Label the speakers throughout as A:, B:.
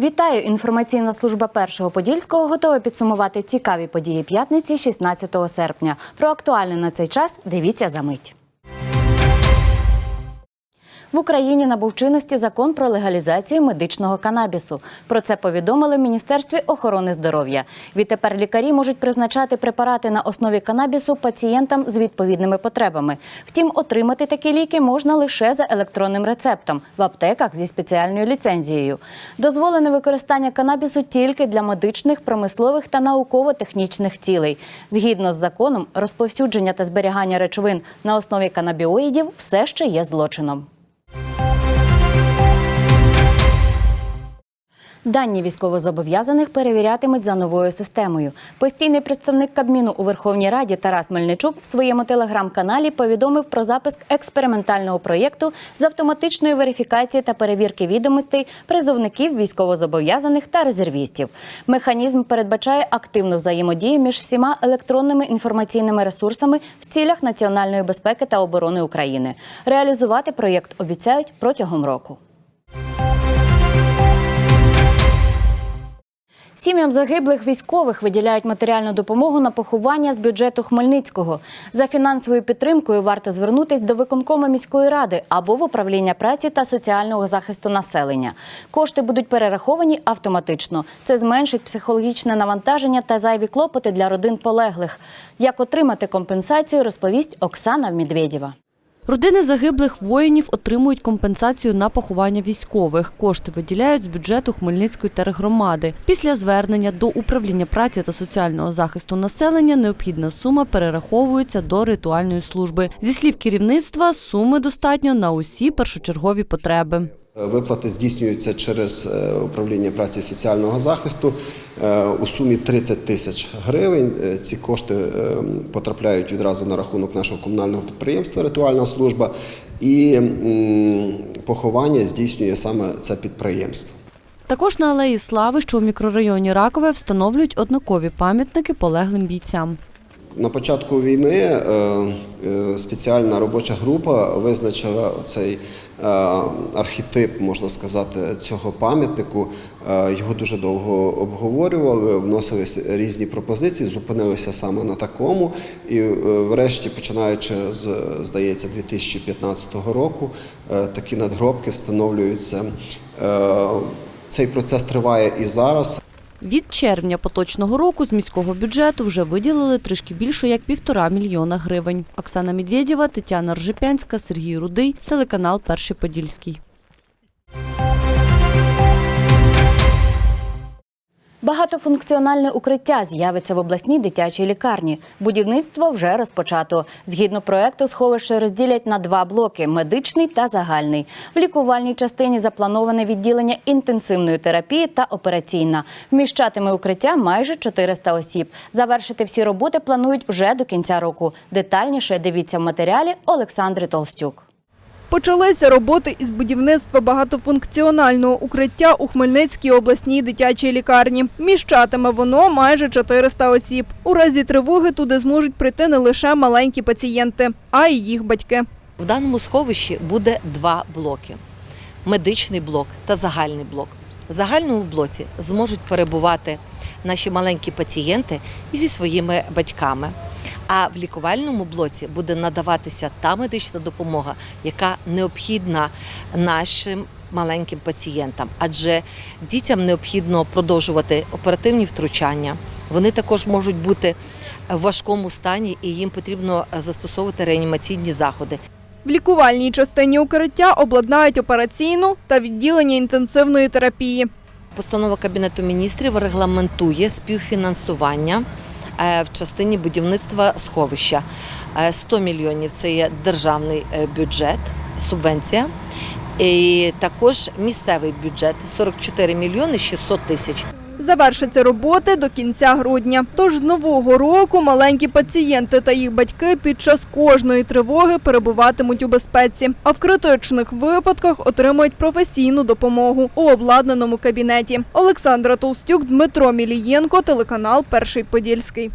A: Вітаю! Інформаційна служба першого подільського готова підсумувати цікаві події п'ятниці 16 серпня. Про актуальне на цей час дивіться за мить. В Україні набув чинності закон про легалізацію медичного канабісу. Про це повідомили в Міністерстві охорони здоров'я. Відтепер лікарі можуть призначати препарати на основі канабісу пацієнтам з відповідними потребами. Втім, отримати такі ліки можна лише за електронним рецептом в аптеках зі спеціальною ліцензією. Дозволене використання канабісу тільки для медичних, промислових та науково-технічних цілей. Згідно з законом, розповсюдження та зберігання речовин на основі канабіоїдів все ще є злочином. Дані військовозобов'язаних перевірятимуть за новою системою. Постійний представник Кабміну у Верховній Раді Тарас Мельничук в своєму телеграм-каналі повідомив про запуск експериментального проєкту з автоматичної верифікації та перевірки відомостей призовників військовозобов'язаних та резервістів. Механізм передбачає активну взаємодію між всіма електронними інформаційними ресурсами в цілях національної безпеки та оборони України. Реалізувати проєкт обіцяють протягом року. Сім'ям загиблих військових виділяють матеріальну допомогу на поховання з бюджету Хмельницького. За фінансовою підтримкою варто звернутись до виконкому міської ради або в управління праці та соціального захисту населення. Кошти будуть перераховані автоматично. Це зменшить психологічне навантаження та зайві клопоти для родин полеглих. Як отримати компенсацію, розповість Оксана Медведєва.
B: Родини загиблих воїнів отримують компенсацію на поховання військових. Кошти виділяють з бюджету Хмельницької тергромади. Після звернення до управління праці та соціального захисту населення необхідна сума перераховується до ритуальної служби. Зі слів керівництва, суми достатньо на усі першочергові потреби.
C: Виплати здійснюються через е, управління праці соціального захисту е, у сумі 30 тисяч гривень. Е, Ці кошти е, потрапляють відразу на рахунок нашого комунального підприємства Ритуальна служба і поховання здійснює саме це підприємство.
B: Також на алеї Слави, що у мікрорайоні Ракове, встановлюють однакові пам'ятники полеглим бійцям.
C: На початку війни е, е, спеціальна робоча група визначила цей е, архетип, можна сказати, цього пам'ятнику. Його дуже довго обговорювали, вносилися різні пропозиції, зупинилися саме на такому. І врешті, починаючи з, здається, 2015 року, такі надгробки встановлюються. Цей процес триває і зараз.
B: Від червня поточного року з міського бюджету вже виділили трішки більше як півтора мільйона гривень. Оксана Медведєва, Тетяна Ржепянська, Сергій Рудий, телеканал Перший Подільський.
A: Багатофункціональне укриття з'явиться в обласній дитячій лікарні. Будівництво вже розпочато. Згідно проекту, сховище розділять на два блоки медичний та загальний. В лікувальній частині заплановане відділення інтенсивної терапії та операційна. Вміщатиме укриття майже 400 осіб. Завершити всі роботи планують вже до кінця року. Детальніше дивіться в матеріалі Олександри Толстюк.
D: Почалися роботи із будівництва багатофункціонального укриття у Хмельницькій обласній дитячій лікарні. Міщатиме воно майже 400 осіб. У разі тривоги туди зможуть прийти не лише маленькі пацієнти, а й їх батьки.
E: В даному сховищі буде два блоки: медичний блок та загальний блок. В загальному блоці зможуть перебувати наші маленькі пацієнти зі своїми батьками. А в лікувальному блоці буде надаватися та медична допомога, яка необхідна нашим маленьким пацієнтам, адже дітям необхідно продовжувати оперативні втручання. Вони також можуть бути в важкому стані, і їм потрібно застосовувати реанімаційні заходи.
D: В лікувальній частині укриття обладнають операційну та відділення інтенсивної терапії.
E: Постанова Кабінету міністрів регламентує співфінансування в частині будівництва сховища. Е, 100 мільйонів це є державний е, бюджет, субвенція. І також місцевий бюджет 44 мільйони 600 тисяч.
D: Завершаться роботи до кінця грудня. Тож з нового року маленькі пацієнти та їх батьки під час кожної тривоги перебуватимуть у безпеці, а в критичних випадках отримують професійну допомогу у обладнаному кабінеті. Олександра Толстюк, Дмитро Мілієнко, телеканал Перший Подільський.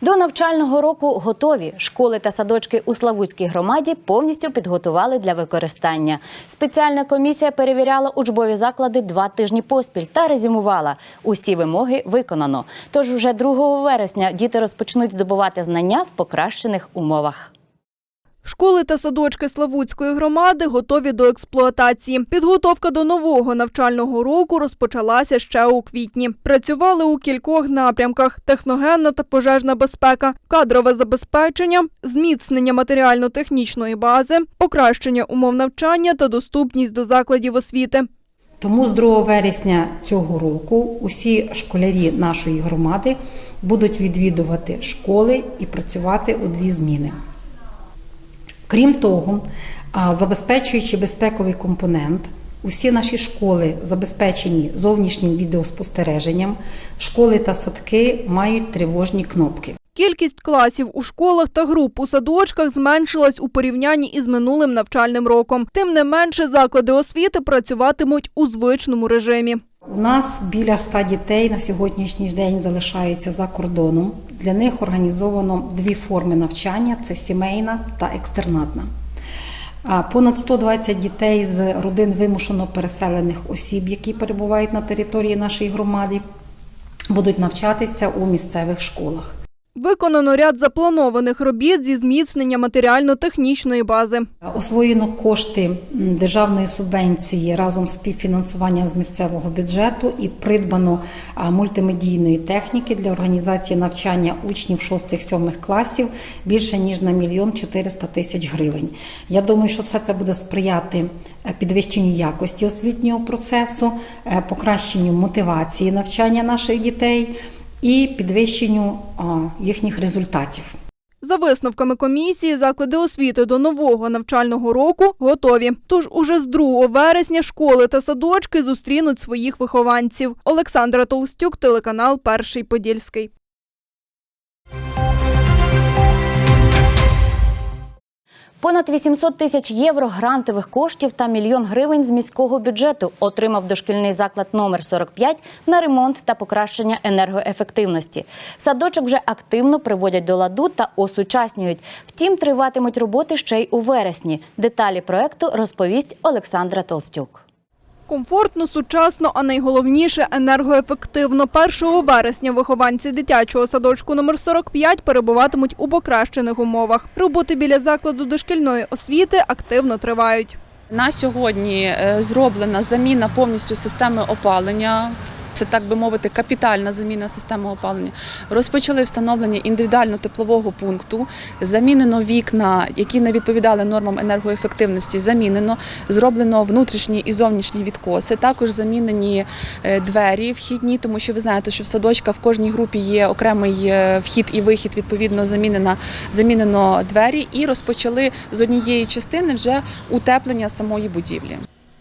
A: До навчального року готові. Школи та садочки у Славутській громаді повністю підготували для використання. Спеціальна комісія перевіряла учбові заклади два тижні поспіль та резюмувала. Усі вимоги виконано. Тож вже 2 вересня діти розпочнуть здобувати знання в покращених умовах.
D: Школи та садочки Славутської громади готові до експлуатації. Підготовка до нового навчального року розпочалася ще у квітні. Працювали у кількох напрямках: техногенна та пожежна безпека, кадрове забезпечення, зміцнення матеріально-технічної бази, покращення умов навчання та доступність до закладів освіти.
F: Тому з 2 вересня цього року усі школярі нашої громади будуть відвідувати школи і працювати у дві зміни. Крім того, забезпечуючи безпековий компонент, усі наші школи забезпечені зовнішнім відеоспостереженням, школи та садки мають тривожні кнопки.
D: Кількість класів у школах та груп у садочках зменшилась у порівнянні із минулим навчальним роком. Тим не менше, заклади освіти працюватимуть у звичному режимі.
F: У нас біля ста дітей на сьогоднішній день залишаються за кордоном. Для них організовано дві форми навчання: це сімейна та екстернатна. Понад 120 дітей з родин вимушено переселених осіб, які перебувають на території нашої громади, будуть навчатися у місцевих школах.
D: Виконано ряд запланованих робіт зі зміцнення матеріально-технічної бази.
F: Освоєно кошти державної субвенції разом з співфінансуванням з місцевого бюджету і придбано мультимедійної техніки для організації навчання учнів 6-7 класів більше ніж на мільйон 400 тисяч гривень. Я думаю, що все це буде сприяти е, підвищенню якості освітнього процесу, е, покращенню мотивації навчання наших дітей і підвищенню їхніх результатів.
D: За висновками комісії, заклади освіти до нового навчального року готові. Тож уже з 2 вересня школи та садочки зустрінуть своїх вихованців. Олександра Толстюк, телеканал Перший Подільський.
A: Понад 800 тисяч євро грантових коштів та мільйон гривень з міського бюджету отримав дошкільний заклад номер 45 на ремонт та покращення енергоефективності. Садочок вже активно приводять до ладу та осучаснюють. Втім, триватимуть роботи ще й у вересні. Деталі проекту розповість Олександра Толстюк.
D: Комфортно, сучасно, а найголовніше енергоефективно. 1 вересня вихованці дитячого садочку номер 45 перебуватимуть у покращених умовах. Роботи біля закладу дошкільної освіти активно тривають.
G: На сьогодні е, зроблена заміна повністю системи опалення. Це так би мовити, капітальна заміна системи опалення. Розпочали встановлення індивідуально теплового пункту. Замінено вікна, які не відповідали нормам енергоефективності. Замінено, зроблено внутрішні і зовнішні відкоси. Також замінені е, двері вхідні, тому що ви знаєте, що в садочка в кожній групі є окремий е, вхід і вихід. Відповідно, замінена замінено двері і розпочали з однієї частини вже утеплення самої будівлі.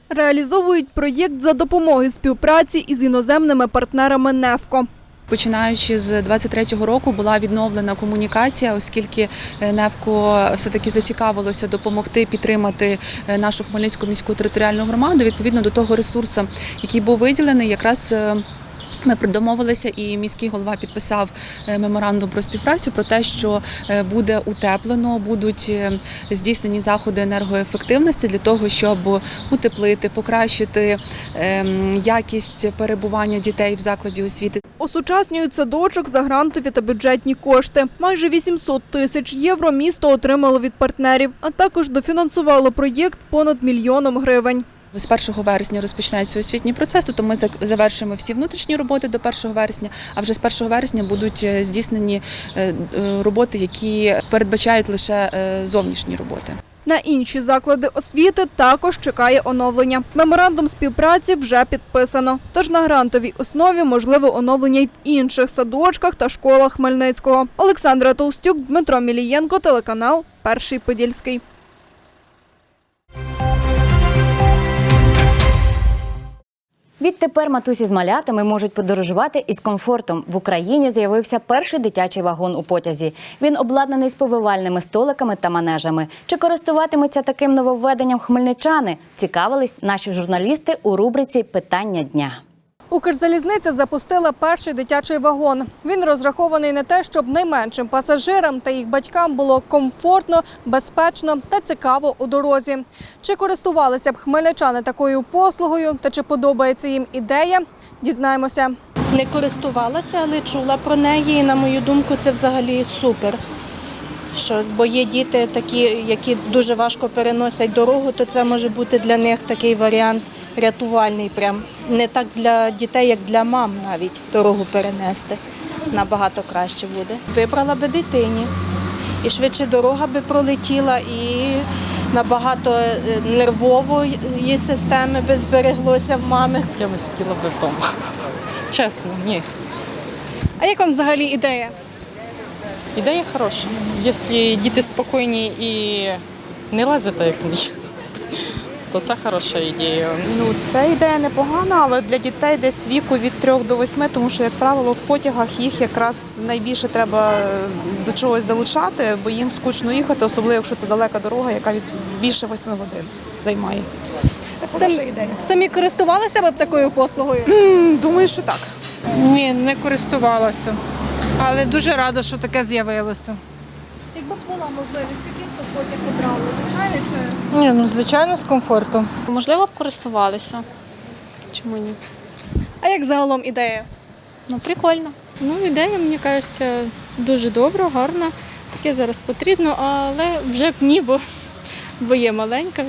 D: Реалізовують проєкт за допомоги співпраці із іноземними партнерами НЕФКО.
G: Починаючи з 23-го року була відновлена комунікація, оскільки е, Невко все таки зацікавилося допомогти підтримати е, нашу Хмельницьку міську територіальну громаду. Відповідно до того ресурсу, який був виділений, якраз. Ми домовилися, і міський голова підписав е, меморандум про співпрацю про те, що е, буде утеплено, будуть е, здійснені заходи енергоефективності для того, щоб утеплити, покращити ем, якість перебування дітей в закладі освіти.
D: Осучаснюють садочок за грантові та бюджетні кошти. Майже 800 тисяч євро місто отримало від партнерів, а також дофінансувало проєкт понад мільйоном гривень.
G: З 1 вересня розпочинається освітній процес, тобто ми завершимо всі внутрішні роботи до 1 вересня, а вже з 1 вересня будуть е, здійснені е, е, роботи, які передбачають лише зовнішні роботи.
D: На інші заклади освіти також чекає оновлення. Меморандум співпраці вже підписано. Тож на грантовій основі можливе оновлення й в інших садочках та школах Хмельницького. Олександра Толстюк, Дмитро Мілієнко, телеканал Перший Подільський.
A: Відтепер матусі з малятами можуть подорожувати із комфортом. В Україні з'явився перший дитячий вагон у потязі. Він обладнаний з повивальними столиками та манежами. Чи користуватимуться таким нововведенням хмельничани? Цікавились наші журналісти у рубриці Питання дня.
D: Укрзалізниця запустила перший дитячий вагон. Він розрахований на те, щоб найменшим пасажирам та їх батькам було комфортно, безпечно та цікаво у дорозі. Чи користувалися б хмельничани такою послугою та чи подобається їм ідея? Дізнаємося.
H: Не користувалася, але чула про неї. І на мою думку, це взагалі супер. Що, бо є діти такі, які дуже важко переносять дорогу, то це може бути для них такий варіант рятувальний. Прям не так для дітей, як для мам навіть дорогу перенести. Набагато краще буде. Вибрала би дитині. І швидше дорога би пролетіла, і набагато е, нервово її системи би збереглося в мами.
I: Я би сиділа би вдома. Чесно, ні.
D: А як вам взагалі ідея?
I: Ідея хороша. Якщо діти спокійні і не лазять як мені, то це хороша ідея.
J: Ну, це ідея непогана, але для дітей десь віку від 3 до 8, тому що, як правило, в потягах їх якраз найбільше треба е, до чогось залучати, бо їм скучно їхати, особливо якщо це далека дорога, яка від більше 8 годин займає. Це хороша ідея.
D: Самі користувалися б такою послугою?
J: М, Думаю, що так.
K: Ні, не користувалася. Але дуже рада, що таке з'явилося.
D: Якби була можливість, б потяг обрали? Звичайно чи?
K: Ні, ну звичайно, з комфортом.
L: Можливо, б користувалися. Чому ні?
D: А як загалом ідея?
L: Ну, прикольно. Ну, ідея, мені кажеться, дуже добра, гарна. Таке зараз потрібно, але вже б ні, бо, бо є маленька,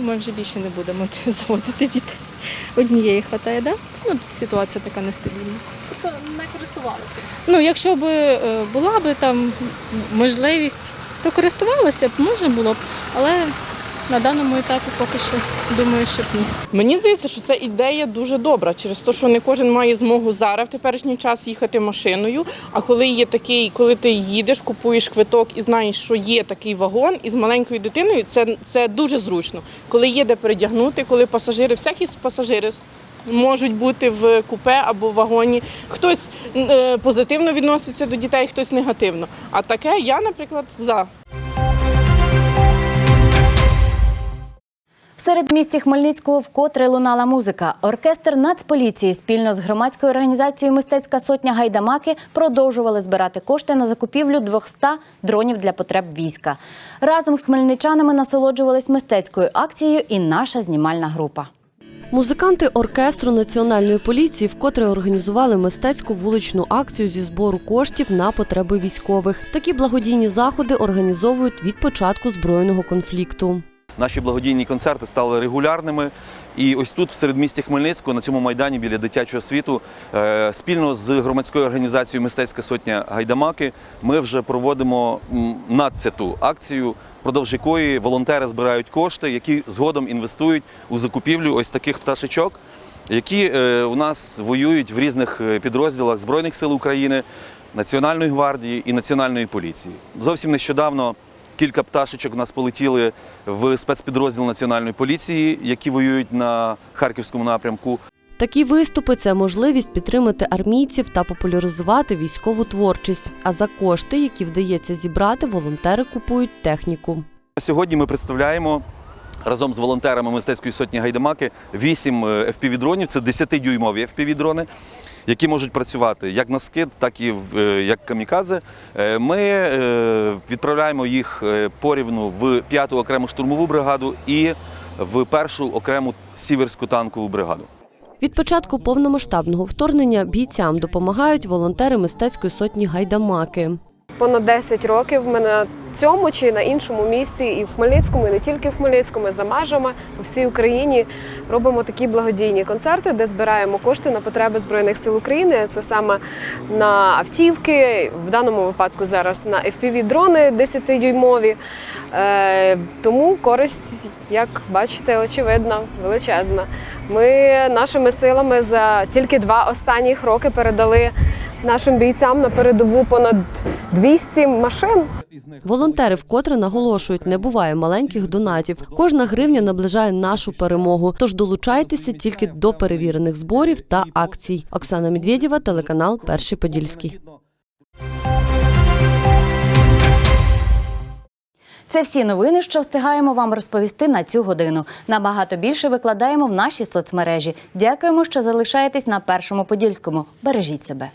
L: ми вже більше не будемо заводити дітей. Однієї вистачає, да? Ну, ситуація така нестабільна.
D: Тобто користувалися.
L: Ну, якщо б е, була б там можливість, то користувалася б, можна було б, але на даному етапі поки що думаю, що б ні.
M: Мені здається, що це ідея дуже добра, через те, що не кожен має змогу зараз в теперішній час їхати машиною. А коли є такий, коли ти їдеш, купуєш квиток і знаєш, що є такий вагон із маленькою дитиною, це, це дуже зручно. Коли є де передягнути, коли пасажири, всякі пасажири можуть бути в купе або в вагоні. Хтось е, позитивно відноситься до дітей, хтось негативно. А таке я, наприклад, за.
A: В середмісті Хмельницького вкотре лунала музика. Оркестр Нацполіції спільно з громадською організацією Мистецька сотня Гайдамаки продовжували збирати кошти на закупівлю 200 дронів для потреб війська. Разом з хмельничанами насолоджувались мистецькою акцією і наша знімальна група.
B: Музиканти оркестру національної поліції вкотре організували мистецьку вуличну акцію зі збору коштів на потреби військових. Такі благодійні заходи організовують від початку збройного конфлікту.
N: Наші благодійні концерти стали регулярними. І ось тут, в середмісті Хмельницького, на цьому майдані біля дитячого світу, е, спільно з громадською організацією Мистецька сотня Гайдамаки, ми вже проводимо надцяту акцію, впродовж якої волонтери збирають кошти, які згодом інвестують у закупівлю ось таких пташечок, які е, у нас воюють в різних е, підрозділах Збройних сил України, Національної гвардії і Національної поліції. Зовсім нещодавно Кілька пташечок у нас полетіли в спецпідрозділ національної поліції, які воюють на харківському напрямку.
B: Такі виступи це можливість підтримати армійців та популяризувати військову творчість. А за кошти, які вдається зібрати, волонтери купують техніку.
N: Сьогодні ми представляємо разом з волонтерами мистецької сотні Гайдамаки 8 FPV-дронів. Це 10-дюймові FPV-дрони, які можуть працювати як на скид, так і в- е, як камікадзе. Е, Ми е, відправляємо їх порівну в 5-ту окрему штурмову бригаду і в першу окрему сіверську танкову бригаду.
B: Від початку повномасштабного вторгнення бійцям допомагають волонтери мистецької сотні Гайдамаки.
O: Понад 10 років ми на цьому чи на іншому місці, і в Хмельницькому, і не тільки в Хмельницькому, за межами по всій Україні робимо такі благодійні концерти, де збираємо кошти на потреби збройних сил України. Це саме на автівки, в даному випадку зараз на FPV-дрони 10-дюймові. Е, тому користь, як бачите, очевидна, величезна. Ми нашими силами за тільки два останніх роки передали нашим бійцям на передову понад 200 машин.
B: Волонтери вкотре наголошують, не буває маленьких донатів. Кожна гривня наближає нашу перемогу. Тож долучайтеся тільки до перевірених зборів та акцій. Оксана Медведєва, телеканал Перший Подільський.
A: Це всі новини, що встигаємо вам розповісти на цю годину. Набагато більше викладаємо в наші соцмережі. Дякуємо, що залишаєтесь на першому подільському. Бережіть себе.